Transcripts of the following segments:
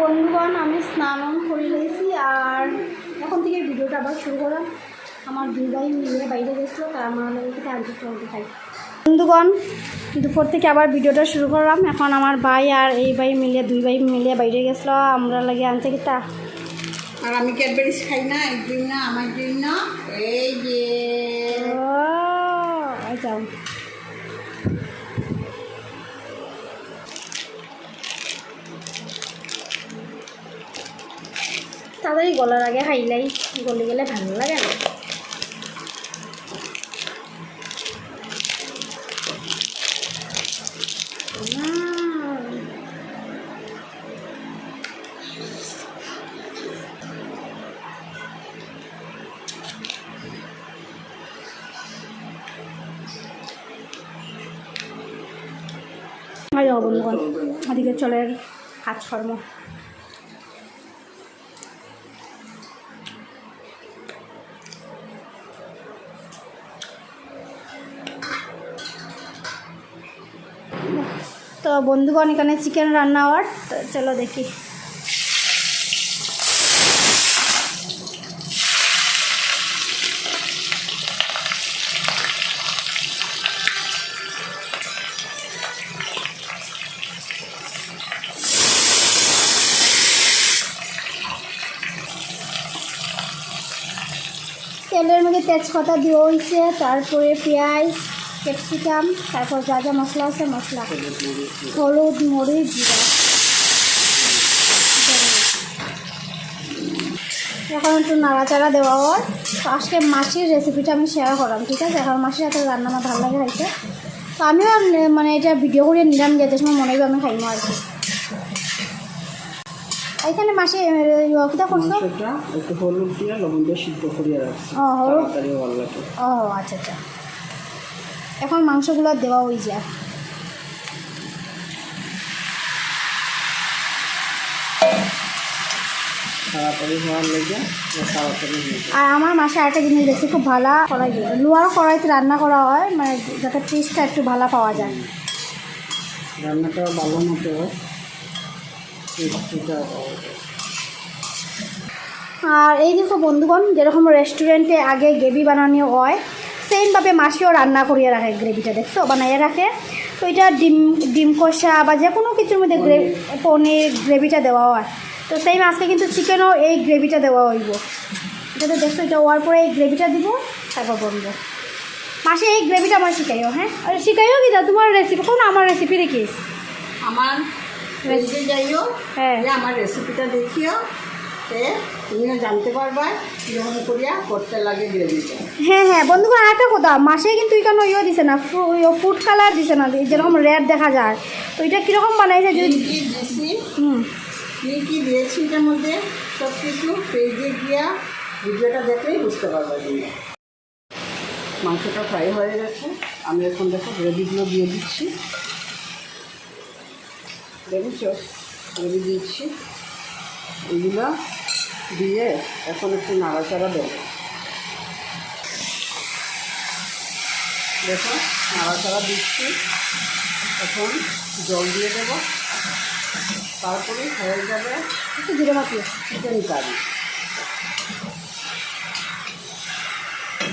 বন্ধুগণ আমি স্নান করে রয়েছি আর এখন থেকে ভিডিওটা আবার শুরু করলাম। আমার দুই ভাই মিলে বাইরে গেছিল তাই আমার থেকে আনতে চলতে খাই বন্ধুগণ দুপুর থেকে আবার ভিডিওটা শুরু করলাম। এখন আমার ভাই আর এই ভাই মিলে দুই ভাই মিলে বাইরে গেছিল আমরা লাগে আনতে কিতা আর আমি ক্যাডবেরিজ খাই না এর জন্য আমার জন্য এই যে। যাও। তাড়াতাড়ি গলার আগে খাইলাই গলে গেলে ভালো লাগে না। যাব বন্ধুগণ ওদিকে চলের কাজকর্ম তো বন্ধুগণ এখানে চিকেন রান্না হওয়ার তো চলো দেখি। তেলের মধ্যে তেজপাতা দেওয়া হয়েছে, তারপরে পেঁয়াজ ক্যাপসিকাম তারপর যা যা মশলা আছে মশলা। হলুদ মরিচ জিরা। এখন একটু নাড়াচাড়া দেওয়া হয়। তো আজকে মাসির রেসিপিটা আমি শেয়ার করলাম ঠিক আছে? এখন মাসির হাতে রান্না আমার ভালো লাগে খাইতে। তো আমিও মানে এটা ভিডিও করে নিলাম যেতে সময় মনে হয় আমি খাইমো আর কি। এখানে মাসি কিটা করছ? একটু হলুদ দিয়ে লবণ দিয়ে সিদ্ধ করিয়ে রাখছি। ও হলুদ। ও আচ্ছা আচ্ছা। এখন মাংসগুলো দেওয়া হয়ে যায়। যায়। আর আমার মাসে আরেকটা জিনিস দেখছি খুব ভালো কড়াই দিয়ে। লোয়ার কড়াইতে রান্না করা হয় মানে যাতে টেস্টটা একটু ভালো পাওয়া যায়। রান্নাটা ভালো মতো যায়। আর এই দেখো বন্ধুগণ যেরকম রেস্টুরেন্টে আগে গ্রেভি বানানো হয় সেমভাবে মাসিও রান্না করিয়ে রাখে গ্রেভিটা দেখছ? বানাইয়ে রাখে। তো এটা ডিম ডিম কষা বা যে কোনো কিছুর মধ্যে গ্রেভি পনির গ্রেভিটা দেওয়া হয়। তো সেই আজকে কিন্তু চিকেনও এই গ্রেভিটা দেওয়া হইব। এটা তো দেখছ এটা হওয়ার পরে এই গ্রেভিটা দিব তারপর বলব। মাসে এই গ্রেভিটা আমার শিখাইও হ্যাঁ? আর শিখাইও কি দা? তোমার রেসিপি কোন আমার রেসিপি দেখিস? আমার রেসিপি যাইও হ্যাঁ। আমার রেসিপিটা দেখিও। তে তুমিও জানতে পারবা করিয়া করতে লাগে গ্রেভিটা হ্যাঁ হ্যাঁ বন্ধুগণ আরেকটা কথা মাসে কিন্তু এখানে ইয়ে দিছে না ফুড কালার দিছে না যেরকম রেড দেখা যায় তো এটা কীরকম বানাইছে যদি দিছি। হুম। কী কী দিয়েছি এটার মধ্যে সব কিছু পেজে গিয়া ভিডিওটা দেখলেই বুঝতে পারবা তুমি। মাংসটা ফ্রাই হয়ে গেছে আমি এখন দেখো গ্রেভিগুলো দিয়ে দিচ্ছি। দেখেছ? গ্রেভি দিচ্ছি এগুলো দিয়ে এখন একটু নাড়াচাড়া দেবো। দেখো নাড়াচাড়া দিচ্ছি। এখন জল দিয়ে দেবো। তারপরে হয়ে যাবে একটু জিরে মাখিয়ে চিকেন কারি।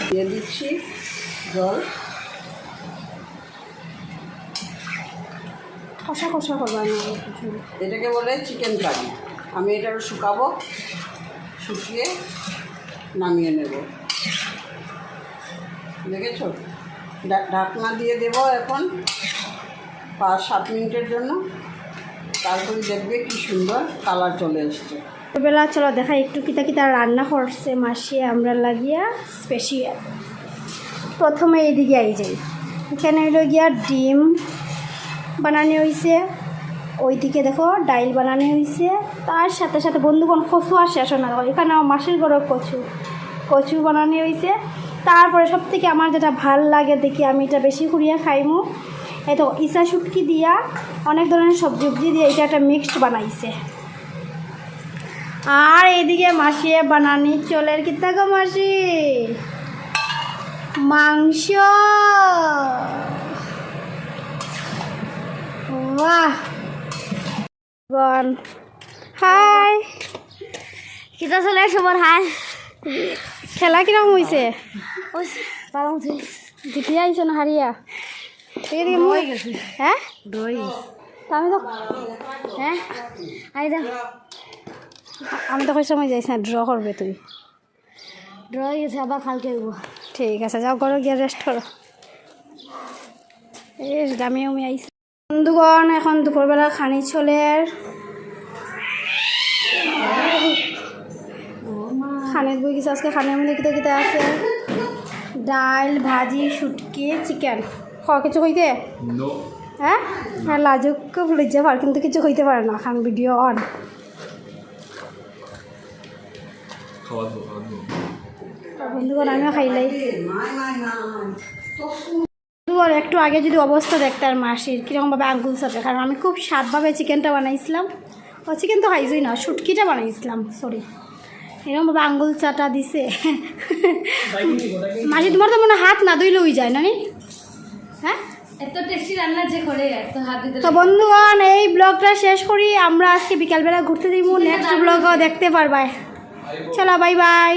দিয়ে দিচ্ছি জল। কষা কষা করবা না কিছু? এটাকে বলে চিকেন কারি। আমি এটা শুকাবো। শুকিয়ে নামিয়ে নেব। দেখেছ? ঢাকনা দিয়ে দেব এখন পাঁচ সাত মিনিটের জন্য। তারপরে দেখবে কি সুন্দর কালার চলে এসছে। বেলা চলো দেখা একটু কিতা কিতা রান্না করছে মাসি, আমরা লাগিয়া স্পেশিয়াল প্রথমে এইদিকে আই যাই। এখানে হইল গিয়া ডিম বানানো হয়েছে ওইদিকে দেখো, ডাইল বানানো হয়েছে। তার সাথে সাথে বন্ধুগণ কচু আর শেষ না। দেখো, এখানে মাসির ঘরের কচু। কচু বানানো হয়েছে। তারপরে সব থেকে আমার যেটা ভালো লাগে দেখি, আমি এটা বেশি করিয়া খাইমু। এই তো ইসা শুটকি দিয়া অনেক ধরনের সবজি উবজি দিয়ে এটা একটা মিক্সড বানাইছে। আর এইদিকে মাসিয়ে বানানি চলের কিতা গো মাসি? মাংস। বাহ গন হাই। কিতা চলে সবার হাই খেলা কীরকম হয়েছে ওই পালং তুই জিতি না হারিয়া মই হ্যাঁ আমি তো হ্যাঁ আমি তো কইছো মই যাইছ না ড্র করবে তুই ড্র হয়ে গেছে আবার কালকে ঠিক আছে যাও করো গিয়ে রেস্ট করো বেশ গামে উমে আইস বন্ধুগণ এখন দুপুরবেলা খানি চলের খানের বই কিছু আজকে খানের মধ্যে কিতা কিতা আছে? ডাল ভাজি শুটকি চিকেন। খাওয়া কিছু হইতে হ্যাঁ? হ্যাঁ লাজুক লজ্জা পার কিন্তু কিছু হইতে পারে না খান ভিডিও অন বন্ধুগণ আমিও খাইলাই বন্ধুগণ একটু আগে যদি অবস্থা দেখতার মাসির কীরকমভাবে আঙ্গুল চাপে। কারণ আমি খুব স্বাদভাবে চিকেনটা বানাইছিলাম। ও চিকেন তো খাইছই না শুটকিটা বানাইছিলাম সরি এরকমভাবে আঙ্গুল চাটা দিছে। মাসি তোমার তো মনে হাত না ধুইলে হয়ে যায় না নি? হ্যাঁ? এত টেস্টি রান্না যে করে এত হাত দিতে তো বন্ধুগণ এই ব্লগটা শেষ করি। আমরা আজকে বিকালবেলা ঘুরতে দিব নেক্সট ব্লগও দেখতে পারবাই। চলো বাই বাই